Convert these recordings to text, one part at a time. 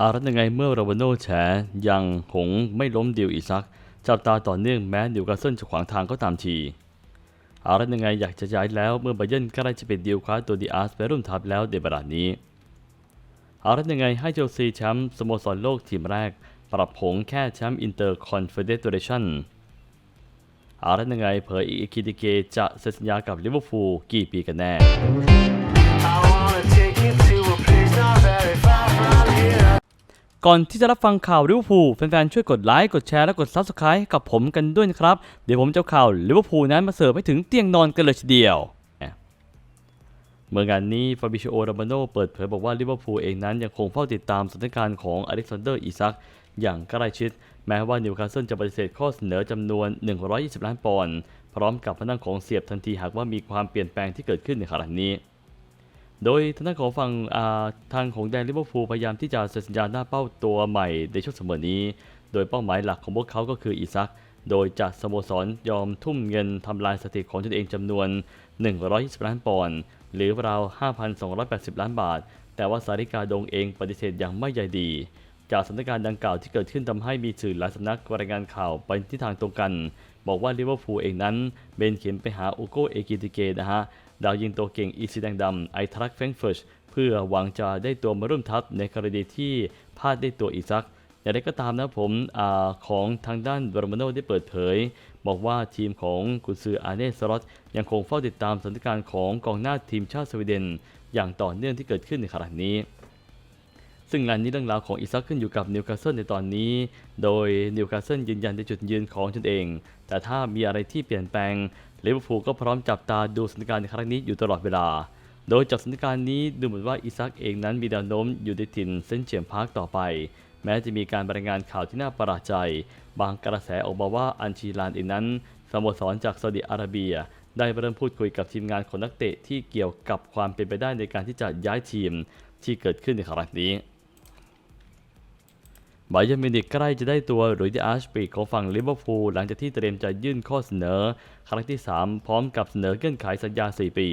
อารัตยังไงเมื่อโรบันโนแฉยังหงไม่ล้มดิวอีซัก จับตาต่อเนื่องแม้นิวคาเซิลจะขวางทางก็ตามที อารัตยังไงอยากจะย้ายแล้วเมื่อไบเยนใกล้จะเป็นดีลคว้าตัวดีอาร์สไปร่วมทัพแล้วในเวลานี้ อารัตยังไงให้เชลซีแชมป์สโมสรโลกทีมแรก ปรับผงแค่แชมป์อินเตอร์คอนเฟเดเรชันอารัตยังไงเผยอีคิติเกจะเซ็นสัญญากับลิเวอร์พูลกี่ปีกันแน่ ก่อนที่จะรับฟังข่าวลิเวอร์พูลแฟนๆช่วยกดไลค์กดแชร์และกด Subscribe ให้กับผมกันด้วยนะครับ เดี๋ยวผมจะข่าวลิเวอร์พูลนั้นมาเสิร์ฟให้ถึงเตียงนอนกันเลยทีเดียวเมื่องานนี้ฟาบิชิโอโรมาโนเปิดเผยบอกว่าลิเวอร์พูลเองนั้นยังคงเฝ้าติดตามสถานการณ์ของอเล็กซานเดอร์อีซักอย่างใกล้ชิด แม้ว่านิวคาสเซิลจะปฏิเสธข้อเสนอจำนวน 120 ล้านปอนด์พร้อมกับพนังของเสียบทันทีหากว่ามีความเปลี่ยนแปลงที่เกิดขึ้นในขณะนี้ โดยทางด้านของฝั่งทางของแดนลิเวอร์พูลพยายามที่จะเซ็นสัญญาหน้าเป้าตัวใหม่ในช่วงเสมอนี้ โดยเป้าหมายหลักของพวกเขาก็คืออีซัก โดยจะสโมสรยอมทุ่มเงินทำลายสถิติของตนเองจำนวน 120 ล้านปอนด์หรือราว 5,280 ล้านบาท แต่ว่าสาริกาดงเองปฏิเสธอย่างไม่ใยดี จากสถานการณ์ดังกล่าวที่เกิดขึ้นทำให้มีสื่อหลายสำนักรายงานข่าวไปที่ทางตรงกัน บอกว่าลิเวอร์พูลเองนั้นเบนเข็มไปหาอุโกเอกิติเกนะฮะ ดาวยิงตัวเก่งอีซีแดงดำไอทรักแฟรงเฟิร์ชเพื่อหวังจะได้ตัวมาร่วมทัพในกรณีที่พลาดได้ตัวอีซักอย่างไรก็ตามนะผมอของทางด้านบรมาโนได้เปิดเผย บอกว่าทีมของกุนซืออาเนสลอตยังคงเฝ้าติดตามสถานการณ์ของกองหน้าทีมชาติสวีเดน อย่างต่อเนื่องที่เกิดขึ้นในขณะนี้ ซึ่งงานนี้เรื่องราวของอิซักขึ้นอยู่กับนิวคาสเซิลในตอนนี้ โดยนิวคาสเซิลยืนยันในจุดยืนของตนเอง แต่ถ้ามีอะไรที่เปลี่ยนแปลง ลิเวอร์พูลก็พร้อมจับตาดูสถานการณ์ในครั้งนี้อยู่ตลอดเวลา โดยจากสถานการณ์นี้ดูเหมือนว่าอิซักเองนั้นมีแนวโน้มอยู่ในถิ่นเซนเจียมพาร์คต่อไป แม้จะมีการรายงานข่าวที่น่าประหลาดใจ บางกระแสออกมาว่าอันชีลานเองนั้นสโมสรจากซาอุดิอาระเบีย ได้เริ่มพูดคุยกับทีมงานของนักเตะที่เกี่ยวกับความเป็นไปได้ในการที่จะย้ายทีมที่เกิดขึ้นในครั้งนี้ บาเยอร์มิวนิกใกล้จะได้ตัวหลุยส์ดิอาชปีกของฝั่งลิเวอร์พูลหลังจากที่เตรียมจะยื่นข้อเสนอ ครั้งที่ 3 พร้อมกับเสนอเงื่อนไขสัญญา 4 ปี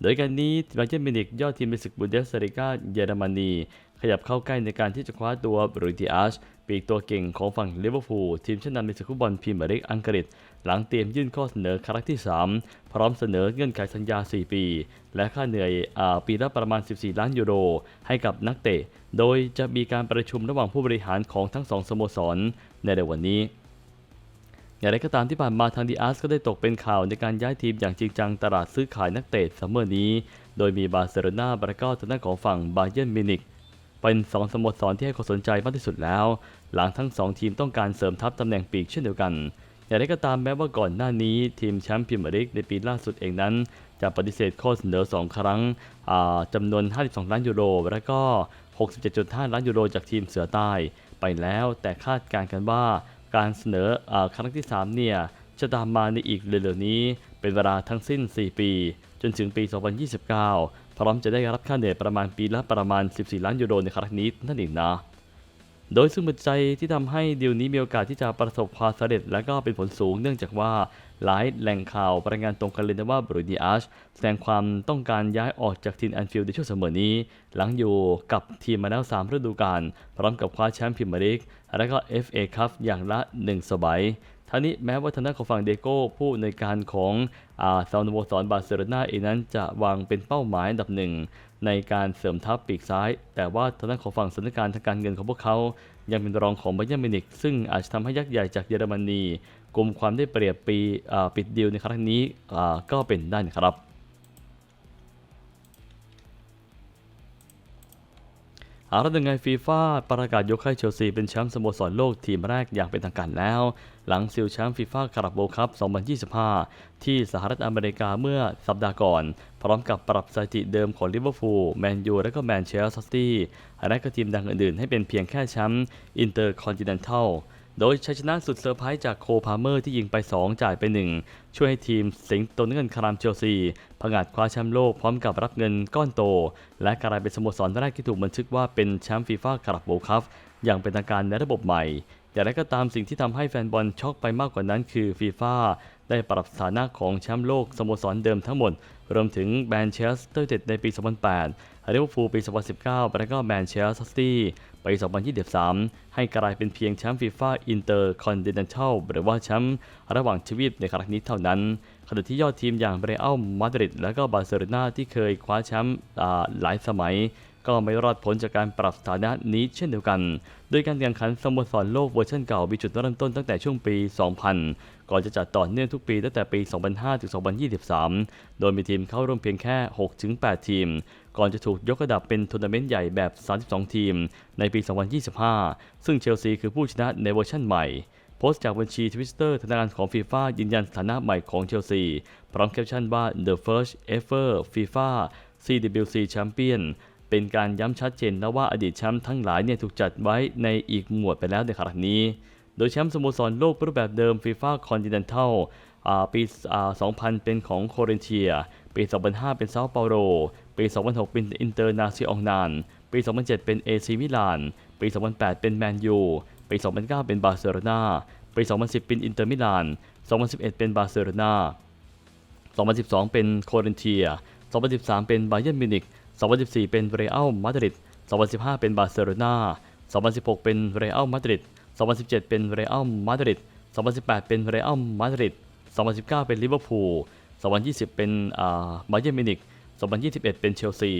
โดยการนี้บาเยอร์มิวนิกยอดทีมในศึกบุนเดสลิก้าเยอรมนี ขยับเข้าใกล้ในการที่จะคว้าตัวหลุยส์ดิอาช ปีกตัวเก่งของฝั่งลิเวอร์พูลทีมชั้นนำในศึกฟุตบอลพรีเมียร์ลีกอังกฤษ หลังเตรียมยื่นข้อเสนอครั้งที่ 3 พร้อมเสนอเงื่อนไขสัญญา 4 ปี และค่าเหนื่อยอปีละประมาณ 14 ล้านยูโร ให้กับนักเตะ โดยจะมีการประชุมระหว่างผู้บริหารของทั้งสองสโมสร ในเร็ววันนี้อย่างไรก็ตามที่ผ่านมาทางดีอาร์สก็ได้ตกเป็นข่าวในการย้ายทีมอย่างจริงจังตลาดซื้อขายนักเตะซัมเมอร์นี้ โดยมีบาร์เซโลนาบราเก้าทางด้านของฝั่งบาเยิร์นมิวนิก เป็นสองสโมสรที่ให้ความสนใจมากที่สุดแล้ว หลังทั้งสองทีมต้องการเสริมทัพตำแหน่งปีกเช่นเดียวกัน อย่างไรก็ตามแม้ว่าก่อนหน้านี้ ทีมแชมป์พรีเมียร์ลีกในปีล่าสุดเองนั้น จะปฏิเสธข้อเสนอ 2 ครั้งจำนวน 52 ล้านยูโรและก็ 67.5 ล้านยูโรจากทีมเสือใต้ ไปแล้วแต่คาดการณ์กันว่า การเสนออครั้งที่ 3 เนี่ยจะตามมาในอีกเร็วๆนี้ เป็นเวลาทั้งสิ้น 4 ปี จนถึงปี 2029 พร้อมจะได้รับค่าเหนื่อยประมาณปีละประมาณ 14 ล้านยูโรในครั้งนี้นั่นเองนะ โดยซึ่งปัจจัยที่ทำให้ดีลนี้มีโอกาสที่จะประสบความสำเร็จ และก็เป็นผลสูงเนื่องจากว่า หลายแหล่งข่าวรายงานตรงกันเลยนะว่าบรูดีอาชแสดงความต้องการย้ายออกจากทีมแอนฟิลด์ในช่วงเสมอนี้ หลังอยู่กับทีมมาแล้ว3ฤดูกาลพร้อมกับคว้าแชมป์พรีเมียร์ลีกและก็ FA คัพอย่างละ 1 สมัยทั้งนี้แม้ว่าทางด้านของฝั่งเดโก้ผู้ในการของอาซาวโนโวสรบาร์เซโลนาเองนั้นจะวางเป็นเป้าหมายอันดับหนึ่งในการเสริมทัพปีกซ้าย แต่ว่าทางด้านของฝั่งสถานการณ์ทางการเงินของพวกเขา ยังเป็นรองของไบเยร์นมินิกซึ่งอาจจะทำให้ยักษ์ใหญ่จากเยอรมนี กลุ่มความได้เปรียบปีปิดดีลในครั้งนี้ก็เป็นได้นะครับอาละยังไงฟีฟ่าประกาศยกให้เชลซีเป็นแชมป์สโมสรโลกทีมแรกอย่างเป็นทางการแล้ว หลังซิลแชมป์ฟีฟ่าคาราบโบคัพ 2025 ที่สหรัฐอเมริกาเมื่อสัปดาห์ก่อน พร้อมกับปรับสถิติเดิมของลิเวอร์พูลแมนยูและก็แมนเชสเตอร์ซิตี้และก็ทีมดังอื่นๆ ให้เป็นเพียงแค่แชมป์อินเตอร์คอนติเนนทัล โดยชัยชนะสุดเซอร์ไพรส์จากโคพาเมอร์ที่ยิงไป 2 จ่ายไป 1 ช่วยให้ทีมสิงโตเงินคารามเชลซีผงาดคว้าแชมป์โลกพร้อมกับรับเงินก้อนโต และกลายเป็นสโมสรแรกที่ถูกบันทึกว่าเป็นแชมป์ฟีฟ่าคาราบโบคัพอย่างเป็นทางการในระบบใหม่อย่างไรก็ตามสิ่งที่ทำให้แฟนบอลช็อกไปมากกว่านั้นคือฟีฟ่า ได้ปรับสถานะของแชมป์โลกสโมสรเดิมทั้งหมด รวมถึงแมนเชสเตอร์เต็ดในปี 2008ลิเวอร์พูลปี 2019 และก็แมนเชสเตอร์ซิตี้ปี 2023 ให้กลายเป็นเพียงแชมป์ฟีฟ่าอินเตอร์คอนติเนนทัลหรือว่าแชมป์ระหว่างทวีปในครั้งนี้เท่านั้นขณะที่ยอดทีมอย่างเรอัลมาดริดและก็บาร์เซโลนาที่เคยคว้าแชมป์หลายสมัย ก็ไม่รอดพ้นจากการปรับสถานะนี้เช่นเดียวกัน โดยการแข่งขันสโมสรโลกเวอร์ชันเก่ามีจุดเริ่มต้นตั้งแต่ช่วงปี 2000 ก่อนจะจัดต่อเนื่องทุกปีตั้งแต่ปี 2005 ถึง 2023 โดยมีทีมเข้าร่วมเพียงแค่ 6-8 ทีม ก่อนจะถูกยกระดับเป็นทัวร์นาเมนต์ใหญ่แบบ 32 ทีม ในปี 2025 ซึ่งเชลซีคือผู้ชนะในเวอร์ชันใหม่โพสต์จากบัญชีทวิตเตอร์ธนาคารของฟีฟ่ายืนยันสถานะใหม่ของเชลซี พร้อมแคปชั่นว่า The first ever FIFA CWC Champion เป็นการย้ำชัดเจนนะว่าอดีตแชมป์ทั้งหลายเนี่ยถูกจัดไว้ในอีกหมวดไปแล้วในครั้งนี้ โดยแชมป์สโมสรโลกรูปแบบเดิม FIFA Continental อ่าปีอ่า2000 เป็นของโคเรนเทีย ปี 2005 เป็นเซาเปาโล ปี 2006 เป็นอินเตอร์นาซิองนาน ปี 2007 เป็นเอซีมิลาน ปี 2008 เป็นแมนยู ปี 2009 เป็นบาร์เซโลนาปี 2010 เป็นอินเตอร์มิลาน 2011 เป็นบาร์เซโลนา2012 เป็นโคเรนเทีย 2013 เป็นบาเยนมิวนิก 2014 เป็นเรอัลมาดริด 2015 เป็นบาร์เซโลนา2016 เป็นเรอัลมาดริด 2017 เป็นเรอัลมาดริด 2018 เป็นเรอัลมาดริด 2019 เป็นลิเวอร์พูล 2020 เป็นอ่าบาเยิร์นมิวนิก2021 เป็นเชลซี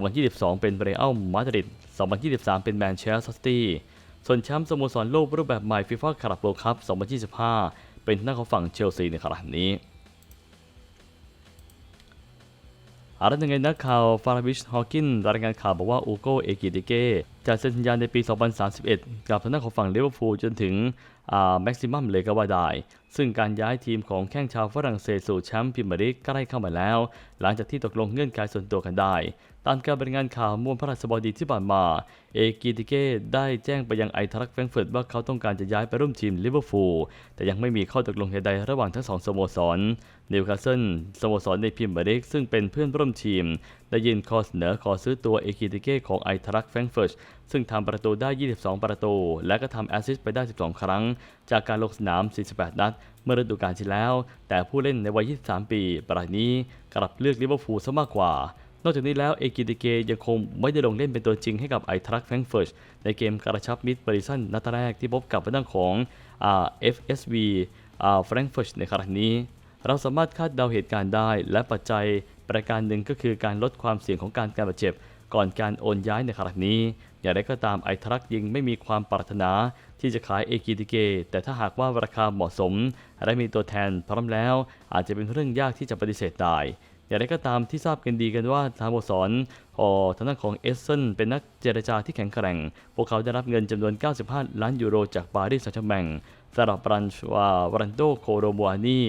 2022 เป็นเรอัลมาดริด 2023 เป็นแมนเชสเตอร์ซิตี้ส่วนแชมป์สโมสรโลกรูปแบบใหม่ฟีฟ่าคารับโ r คัพ2025 เป็นหน้าของฝั่งเชลซีในครั้งนี้ อาร์ตยังไงนักข่าวฟาราบิชฮอว์กินรายงานข่าวบอกว่าอูโกเอกิติเกจะเซ็นสัญญาในปี 2031 กับทางด้านของฝั่งลิเวอร์พูลจนถึงแม็กซิมัมเลยก็ว่าได้ ซึ่งการย้ายทีมของแข้งชาวฝรั่งเศสสู่แชมป์พรีเมียร์ลีกใกล้เข้ามาแล้ว หลังจากที่ตกลงเงื่อนไขส่วนตัวกันได้ ตามการรายงานข่าวมวลพระราชบดีที่ผ่านมา เอกิติเกได้แจ้งไปยังไอทรักแฟรงเฟิร์ตว่าเขาต้องการจะย้ายไปร่วมทีมลิเวอร์พูล แต่ยังไม่มีข้อตกลงใดๆระหว่างทั้งสองสโมสรนิวคาสเซิลสโมสรในพรีเมียร์ลีกซึ่งเป็นเพื่อนร่วมทีม ได้ยื่นข้อเสนอขอซื้อตัวเอกิติเกของไอทรักแฟรงเฟิร์ตซึ่งทำประตูได้ 22 ประตู และก็ทำแอสซิสต์ไปได้ 12 ครั้ง จากการลงสนาม 48 นัด เมื่อฤดูกาลที่แล้ว แต่ผู้เล่นในวัย 23 ปีปรายนี้กลับเลือกลิเวอร์พูลซะมากกว่า นอกจากนี้แล้วเอกิติเกยังคงไม่ได้ลงเล่นเป็นตัวจริงให้กับไอทรักแฟรงเฟิร์ตในเกมกระชับมิตรบริสันนัดแรกที่พบกับทางด้านของอ่า FSV อ่าแฟรงเฟิร์ตในครั้งนี้เราสามารถคาดเดาเหตุการณ์ได้และปัจจัย ประการหนึ่งก็คือการลดความเสี่ยงของการการบาดเจ็บ ก่อนการโอนย้ายในครั้งนี้ อย่างไรก็ตามไอทรักยิงไม่มีความปรารถนาที่จะขายเอกิติเก แต่ถ้าหากว่าราคาเหมาะสม และมีตัวแทนพร้อมแล้ว อาจจะเป็นเรื่องยากที่จะปฏิเสธได้อย่างไรก็ตามที่ทราบกันดีกันว่าทางสโมสรออทางด้านของเอสเซนเป็นนักเจรจาที่แข็งแกร่ง พวกเขาได้รับเงินจำนวน 95 ล้านยูโรจากปารีสแซงต์แชร์แมงสำหรับบรันชวาวรันโดโคโรบัวนี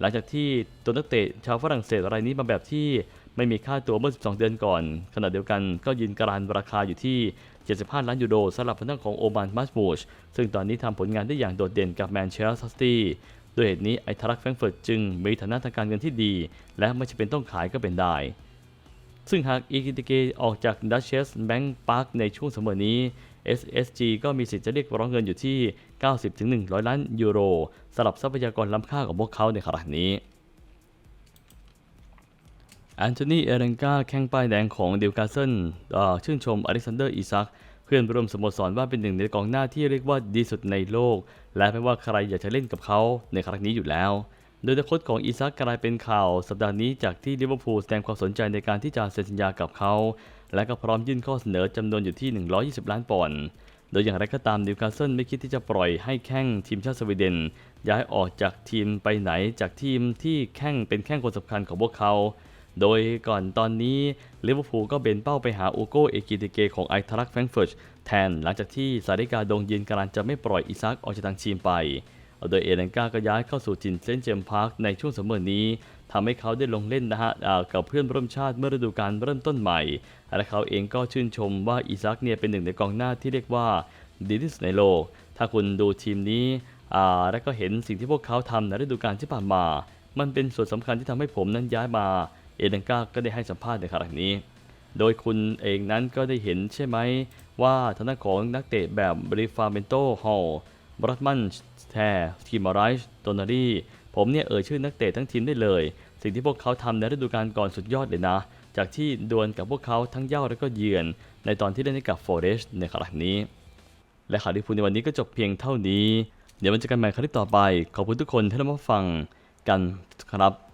หลังจากที่ตัวนักเตะชาวฝรั่งเศสรายนี้มาแบบที่ไม่มีค่าตัวเมื่อ 12 เดือนก่อน ขณะเดียวกันก็ยืนการันราคาอยู่ที่ 75 ล้านยูโรสำหรับทางด้านของโอมานมัสมูชซึ่งตอนนี้ทำผลงานได้อย่างโดดเด่นกับแมนเชสเตอร์ซิตี้ด้วยเหตุนี้ไอทารักแฟรงเฟิร์ตจึงมีฐานะทางการเงินที่ดี และไม่จำเป็นต้องขายก็เป็นได้ ซึ่งหากอีกิติเกออกจากดัชเชสแบงก์พาร์คในช่วงเสมอนี้ SSG ก็มีสิทธิ์จะเรียกร้องเงินอยู่ที่ 90-100 ล้านยูโรสำหรับทรัพยากรล้ำค่าของพวกเขาในขณะนี้แอนโทนี เอเรนกาแข้งป้ายแดงของดิวกาเซนชื่นชมอเล็กซานเดอร์อิซัก เพื่อนร่วมสโมสรว่าเป็นหนึ่งในกองหน้าที่เรียกว่าดีสุดในโลก และไม่ว่าใครอยากจะเล่นกับเขาในครั้งนี้อยู่แล้ว โดยนักโค้ชของอิซักกลายเป็นข่าวสัปดาห์นี้จากที่ลิเวอร์พูลแสดงความสนใจในการที่จะเซ็นสัญญากับเขา และก็พร้อมยื่นข้อเสนอจำนวนอยู่ที่ 120 ล้านปอนด์โดยอย่างไรก็ตามนิวคาสเซิลไม่คิดที่จะปล่อยให้แข้งทีมชาติสวีเดน ย้ายออกจากทีมไปไหนจากทีมที่แข้งเป็นแข้งคนสำคัญของพวกเขา โดยก่อนตอนนี้ลิเวอร์พูลก็เบนเป้าไปหาอูโกเอกิติเกของไอทรักแฟรงเฟิร์ตแทน หลังจากที่ซาดิกาดงยืนการันจะไม่ปล่อยอิซักออกจากทางทีมไป โดยเอเลนกาก็ย้ายเข้าสู่จินเซนเจมพาร์คในช่วงสมอนี้ทำให้เขาได้ลงเล่นนะฮะกับเพื่อนร่วมชาติเมื่อฤดูกาลเริ่มต้นใหม่ และเขาเองก็ชื่นชมว่าอิซักเนี่ยเป็นหนึ่งในกองหน้าที่เรียกว่าดีที่สุดในโลก ถ้าคุณดูทีมนี้และก็เห็นสิ่งที่พวกเขาทำในฤดูกาลที่ผ่านมา มันเป็นส่วนสำคัญที่ทำให้ผมนั้นย้ายมา เอเลนกาก็ได้ให้สัมภาษณ์ในครั้งนี้ โดยคุณเองนั้นก็ได้เห็นใช่ไหมว่าทางด้านของนักเตะแบบบริฟาเมนโตฮอล บรัตมันแทร์ทีมอรส์โดนารีผมเนี่ยเอ่ยชื่อนักเตะทั้งทีมได้เลย สิ่งที่พวกเขาทำในฤดูกาลก่อนสุดยอดเลยนะ จากที่ดวลกับพวกเขาทั้งเย้าและก็เยือน ในตอนที่เล่นให้กับฟอเรสในครั้งนี้ และข่าวที่พูดในวันนี้ก็จบเพียงเท่านี้ เดี๋ยวมันจะกันใหม่คลิปต่อไป ขอบคุณทุกคนที่รับฟังกันครับ